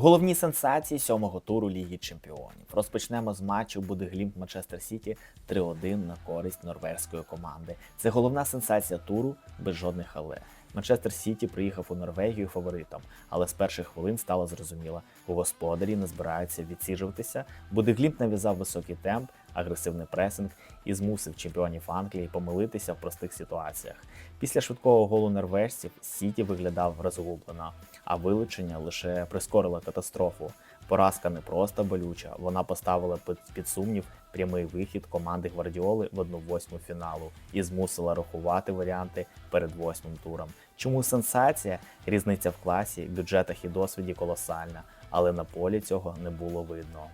Головні сенсації сьомого туру Ліги Чемпіонів. Розпочнемо з матчу Будеглімп Манчестер Сіті 3-1 на користь норвезької команди. Це головна сенсація туру без жодних але. Манчестер Сіті приїхав у Норвегію фаворитом, але з перших хвилин стало зрозуміло, у господарі не збираються відсіжуватися. Будеглімп нав'язав високий темп, агресивний пресинг і змусив чемпіонів Англії помилитися в простих ситуаціях. Після швидкого голу норвежців Сіті виглядав розгублено, а вилучення лише прискорило катастрофу. Поразка не просто болюча, вона поставила під, сумнів прямий вихід команди Гвардіоли в 1-8 фіналу і змусила рахувати варіанти перед восьмим туром. Чому сенсація? Різниця в класі, бюджетах і досвіді колосальна, але на полі цього не було видно.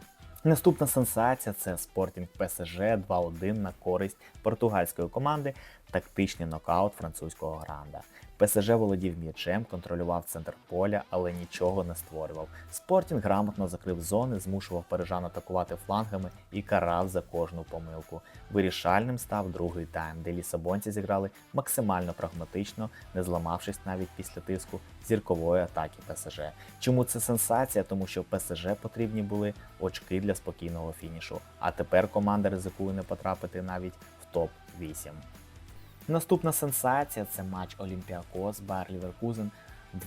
Наступна сенсація це Спортінг ПСЖ 2-1 на користь португальської команди, тактичний нокаут французького гранда. ПСЖ володів м'ячем, контролював центр поля, але нічого не створював. Спортінг грамотно закрив зони, змушував парижан атакувати флангами і карав за кожну помилку. Вирішальним став другий тайм, де лісабонці зіграли максимально прагматично, не зламавшись навіть після тиску зіркової атаки ПСЖ. Чому це сенсація? Тому що ПСЖ потрібні були очки для спокійного фінішу. А тепер команда ризикує не потрапити навіть в топ 8 Наступна сенсація це матч Олімпіакос Бар Ліверкузен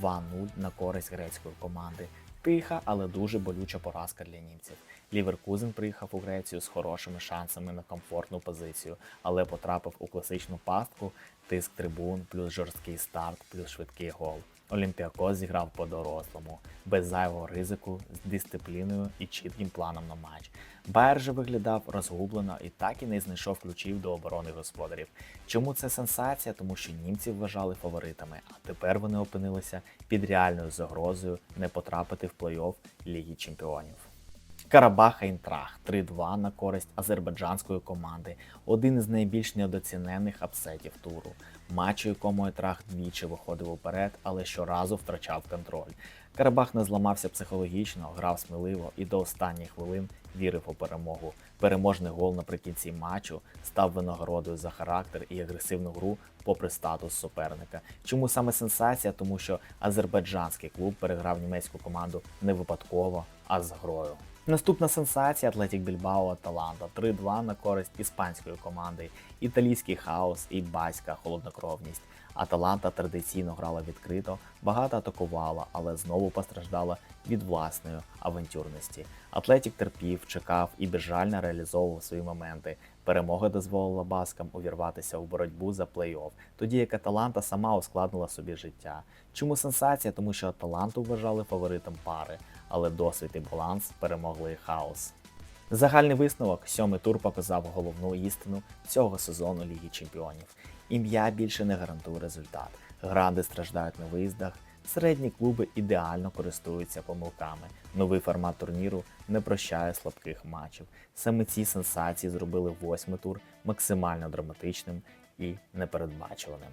2-0 на користь грецької команди. Тиха, але дуже болюча поразка для німців. Ліверкузен приїхав у Грецію з хорошими шансами на комфортну позицію, але потрапив у класичну пастку, тиск трибун, плюс жорсткий старт, плюс швидкий гол. Олімпіакос зіграв по-дорослому, без зайвого ризику, з дисципліною і чітким планом на матч. Байер же виглядав розгублено і так і не знайшов ключів до оборони господарів. Чому це сенсація? Тому що німці вважали фаворитами, а тепер вони опинилися під реальною загрозою не потрапити в плей-офф Ліги Чемпіонів. Карабах Айнтрах 3-2 на користь азербайджанської команди. Один із найбільш недоцінених апсетів туру. Матч, у якому Айтрах двічі виходив уперед, але щоразу втрачав контроль. Карабах не зламався психологічно, грав сміливо і до останніх хвилин вірив у перемогу. Переможний гол наприкінці матчу став винагородою за характер і агресивну гру попри статус суперника. Чому саме сенсація? Тому що азербайджанський клуб переграв німецьку команду не випадково, а з грою. Наступна сенсація Атлетік Більбао Аталанта 3-2 на користь іспанської команди. Італійський хаос і баська холоднокровність. Аталанта традиційно грала відкрито, багато атакувала, але знову постраждала від власної авантюрності. Атлетік терпів, чекав і безжально реалізовував свої моменти. Перемога дозволила баскам увірватися у боротьбу за плей-офф, тоді як Аталанта сама ускладнила собі життя. Чому сенсація? Тому що Аталанту вважали фаворитом пари, але досвід і баланс перемогли хаос. Загальний висновок сьомий тур показав головну істину цього сезону Ліги Чемпіонів. Ім'я більше не гарантує результат. Гранди страждають на виїздах, середні клуби ідеально користуються помилками. Новий формат турніру не прощає слабких матчів. Саме ці сенсації зробили восьмий тур максимально драматичним і непередбачуваним.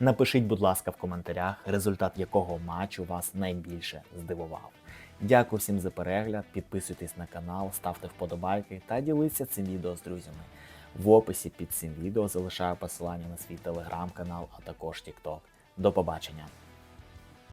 Напишіть, будь ласка, в коментарях, результат якого матчу вас найбільше здивував. Дякую всім за перегляд, підписуйтесь на канал, ставте вподобайки та діліться цим відео з друзями. В описі під цим відео залишаю посилання на свій телеграм-канал, а також TikTok. До побачення!